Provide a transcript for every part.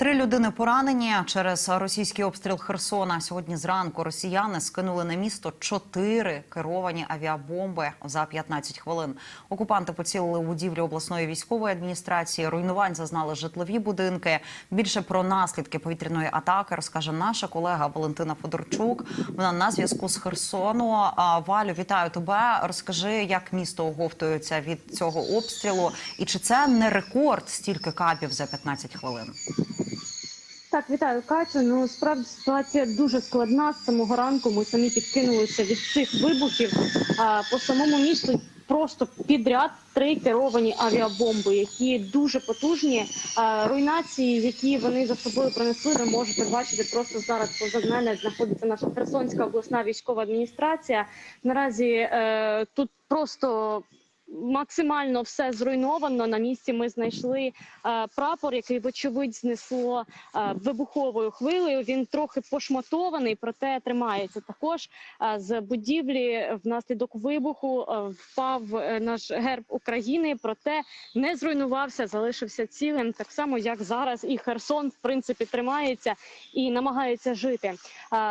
Три людини поранені через російський обстріл Херсона. Сьогодні зранку росіяни скинули на місто чотири керовані авіабомби за 15 хвилин. Окупанти поцілили будівлю обласної військової адміністрації. Руйнувань зазнали житлові будинки. Більше про наслідки повітряної атаки розкаже наша колега Валентина Федорчук. Вона на зв'язку з Херсону. Валю, вітаю тебе. Розкажи, як місто оговтується від цього обстрілу, і чи це не рекорд стільки капів за 15 хвилин? Так, вітаю Катю. Ну справді ситуація дуже складна. З самого ранку ми самі підкинулися від цих вибухів. А по самому місту просто підряд три керовані авіабомби, які дуже потужні. А, руйнації, які вони за собою принесли, ви можете бачити просто зараз. Поза мене знаходиться наша Херсонська обласна військова адміністрація. Наразі е, тут просто. Максимально все зруйновано. На місці ми знайшли е, прапор, який вочевидь знесло е, вибуховою хвилею. Він трохи пошматований, проте тримається. Також е, з будівлі внаслідок вибуху впав наш герб України, проте не зруйнувався, залишився цілим. Так само, як зараз, і Херсон в принципі тримається і намагається жити.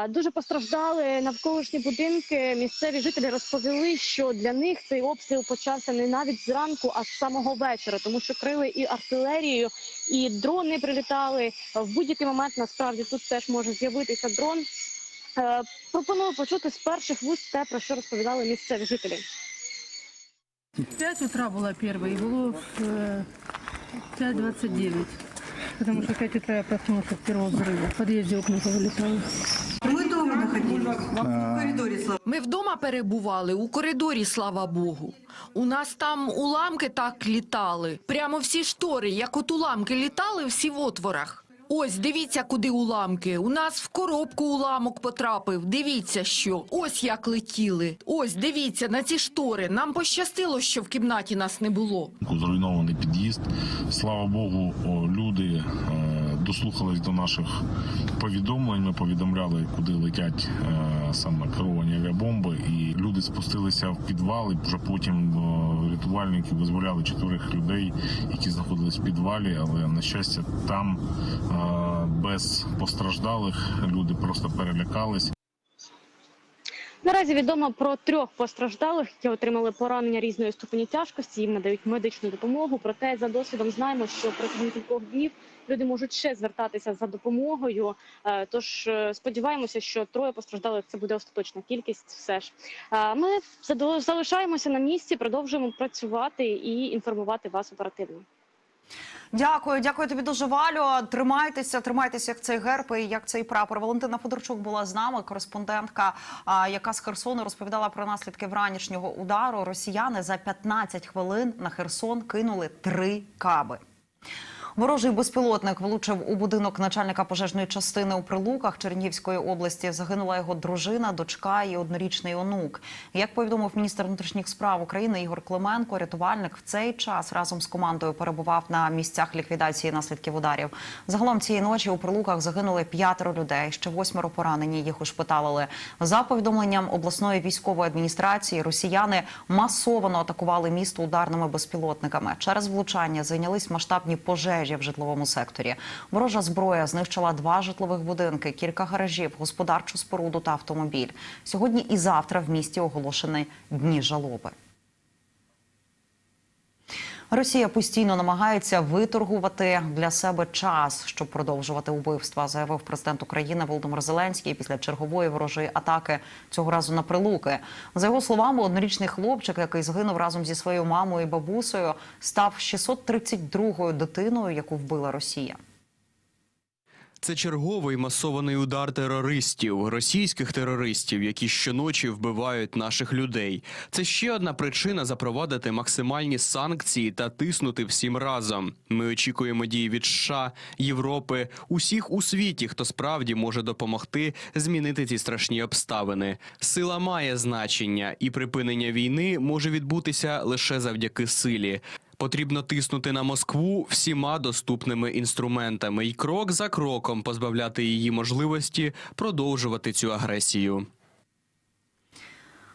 Дуже постраждали навколишні будинки. Місцеві жителі розповіли, що для них цей обстріл почався не навіть зранку, а з самого вечора, тому що крили і артилерією, і дрони прилітали. В будь-який момент насправді тут теж може з'явитися дрон. Е, Пропоную почути з перших вуст те, про що розповідали місцеві жителі. В 5 утра была первая, и было в э, 5.29. Потому что в 5 утра я проснулась от первого взрыва. В подъезде окна повылетало. Мы дома находились, в коридоре, слава Ми вдома перебували у коридорі, слава Богу. У нас там уламки так літали. Прямо всі штори, як от уламки літали, всі в отворах. Ось, дивіться, куди уламки. У нас в коробку уламок потрапив. Дивіться, що. Ось як летіли. Ось, дивіться, на ці штори. Нам пощастило, що в кімнаті нас не було. зруйнований під'їзд. Слава Богу, люди е, дослухались до наших повідомлень. Ми повідомляли, куди летять е, саме керовані авіабомби, і люди спустилися в підвал. І вже потім рятувальники визволяли чотирьох людей, які знаходились в підвалі. Але на щастя, там е, без постраждалих люди просто перелякались. Наразі відомо про трьох постраждалих, які отримали поранення різної ступені тяжкості. Їм надають медичну допомогу. Проте за досвідом знаємо, що протягом кількох днів люди можуть ще звертатися за допомогою. Е, Тож е, сподіваємося, що троє постраждалих це буде остаточна кількість. Все ж Е, ми залишаємося на місці, продовжуємо працювати і інформувати вас оперативно. Дякую, дякую тобі дуже, Валю. Тримайтеся, тримайтеся, як цей герб і як цей прапор. Валентина Федорчук була з нами, кореспондентка, яка з Херсону розповідала про наслідки вранішнього удару. Росіяни за 15 хвилин на Херсон кинули три каби. Ворожий безпілотник влучив у будинок начальника пожежної частини у Прилуках Чернігівської області. Загинула його дружина, дочка і однорічний онук. Як повідомив міністр внутрішніх справ України Ігор Клименко, рятувальник в цей час разом з командою перебував на місцях ліквідації наслідків ударів. Загалом цієї ночі у Прилуках загинули п'ятеро людей. Ще восьмеро поранені. Їх ушпиталили. За повідомленням обласної військової адміністрації, росіяни масово атакували місто ударними безпілотниками. Через влучання зайнялись масштабні пожежі в житловому секторі. Ворожа зброя знищила два житлових будинки, кілька гаражів, господарчу споруду та автомобіль. Сьогодні і завтра в місті оголошені дні жалоби. Росія постійно намагається виторгувати для себе час, щоб продовжувати убивства, заявив президент України Володимир Зеленський після чергової ворожої атаки цього разу на прилуки. За його словами, однорічний хлопчик, який згинув разом зі своєю мамою і бабусею, став 632-ю дитиною, яку вбила Росія. Це черговий масований удар терористів, російських терористів, які щоночі вбивають наших людей. Це ще одна причина запровадити максимальні санкції та тиснути всім разом. Ми очікуємо дії від США, Європи, усіх у світі, хто справді може допомогти змінити ці страшні обставини. Сила має значення, і припинення війни може відбутися лише завдяки силі. Потрібно тиснути на Москву всіма доступними інструментами і крок за кроком позбавляти її можливості продовжувати цю агресію.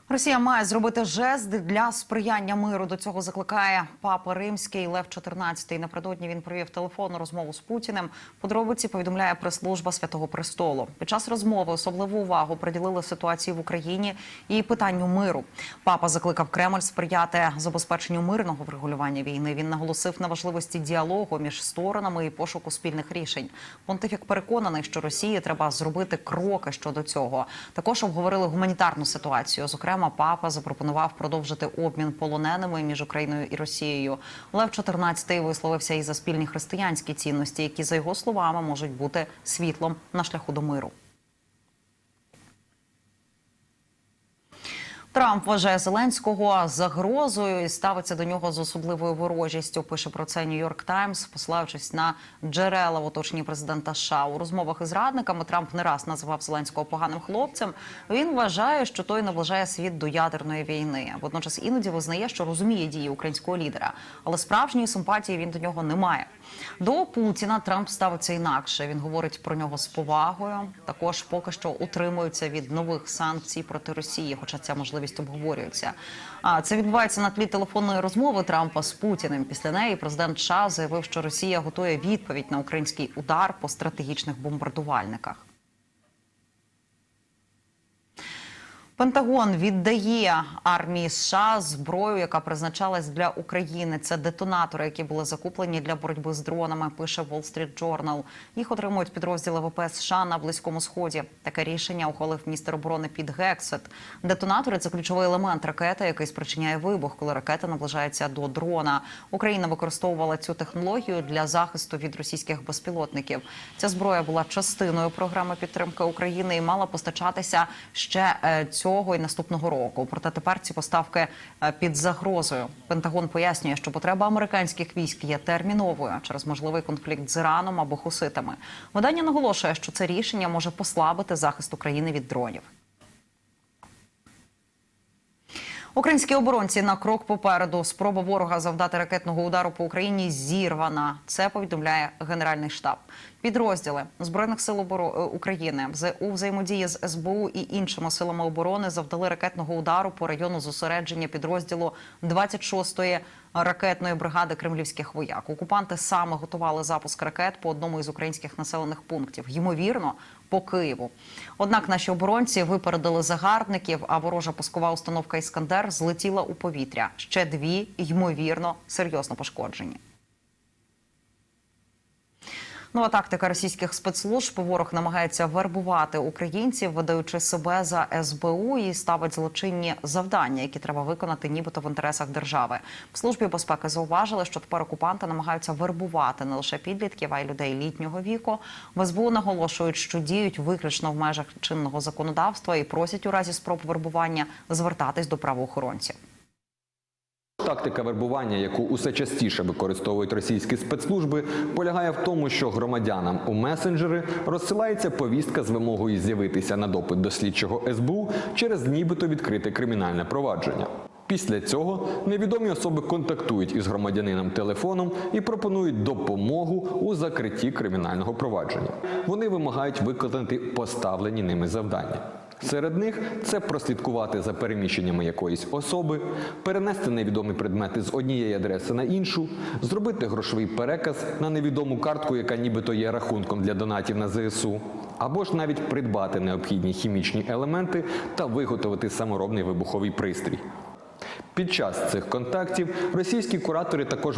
Росія має зробити жест для сприяння миру. До цього закликає папа Римський Лев XIV. Напередодні він провів телефонну розмову з Путіним. Подробиці повідомляє прес-служба Святого Престолу. Під час розмови особливу увагу приділили ситуації в Україні і питанню миру. Папа закликав Кремль сприяти забезпеченню мирного врегулювання війни. Він наголосив на важливості діалогу між сторонами і пошуку спільних рішень. Понтифік переконаний, що Росії треба зробити кроки щодо цього. Також обговорили гуманітарну ситуацію. Зокрема, папа запропонував продовжити обмін полоненими між Україною і Росією. Лев 14 висловився і за спільні християнські цінності, які за його словами можуть бути світлом на шляху до миру. Трамп вважає Зеленського загрозою і ставиться до нього з особливою ворожістю. Пише про це Нью-Йорк Таймс, посилаючись на джерела в оточенні президента США. У розмовах із радниками Трамп не раз називав Зеленського поганим хлопцем. Він вважає, що той наближає світ до ядерної війни. Водночас іноді визнає, що розуміє дії українського лідера, але справжньої симпатії він до нього не має. До Путіна Трамп ставиться інакше. Він говорить про нього з повагою. Також поки що утримується від нових санкцій проти Росії, хоча ця можливість обговорюється. А це відбувається на тлі телефонної розмови Трампа з Путіним. Після неї президент США заявив, що Росія готує відповідь на український удар по стратегічних бомбардувальниках. Пентагон віддає армії США зброю, яка призначалась для України. Це детонатори, які були закуплені для боротьби з дронами. Пише Wall Street Journal. Їх отримують підрозділи ВПС США на близькому сході. Таке рішення ухвалив міністр оборони Піт Гексет. Детонатори це ключовий елемент ракети, який спричиняє вибух, коли ракета наближається до дрона. Україна використовувала цю технологію для захисту від російських безпілотників. Ця зброя була частиною програми підтримки України і мала постачатися ще е, цього і наступного року. Проте тепер ці поставки е, під загрозою. Пентагон пояснює, що потреба американських військ є терміновою через можливий конфлікт з Іраном або хуситами. Видання наголошує, що це рішення може послабити захист України від дронів. Українські оборонці на крок попереду. Спроба ворога завдати ракетного удару по Україні зірвана. Це повідомляє Генеральний штаб. Підрозділи збройних сил е, України у взаємодії з СБУ і іншими силами оборони завдали ракетного удару по району зосередження підрозділу 26-ї ракетної бригади кремлівських вояк. Окупанти саме готували запуск ракет по одному із українських населених пунктів. Ймовірно, по Києву. Однак наші оборонці випередили загарбників, а ворожа пускова установка Іскандер злетіла у повітря. Ще дві, ймовірно, серйозно пошкоджені. Нова тактика російських спецслужб. Ворог намагається вербувати українців, видаючи себе за СБУ і ставить злочинні завдання, які треба виконати, нібито в інтересах держави. В службі безпеки зауважили, що тепер окупанти намагаються вербувати не лише підлітків, а й людей літнього віку. В СБУ наголошують, що діють виключно в межах чинного законодавства і просять у разі спроб вербування звертатись до правоохоронців. Тактика вербування, яку усе частіше використовують російські спецслужби, полягає в тому, що громадянам у месенджери розсилається повістка з вимогою з'явитися на допит до слідчого СБУ через нібито відкрите кримінальне провадження. Після цього невідомі особи контактують із громадянином телефоном і пропонують допомогу у закритті кримінального провадження. Вони вимагають виконати поставлені ними завдання. Серед них це прослідкувати за переміщеннями якоїсь особи, перенести невідомі предмети з однієї адреси на іншу, зробити грошовий переказ на невідому картку, яка нібито є рахунком для донатів на ЗСУ, або ж навіть придбати необхідні хімічні елементи та виготовити саморобний вибуховий пристрій. Під час цих контактів російські куратори також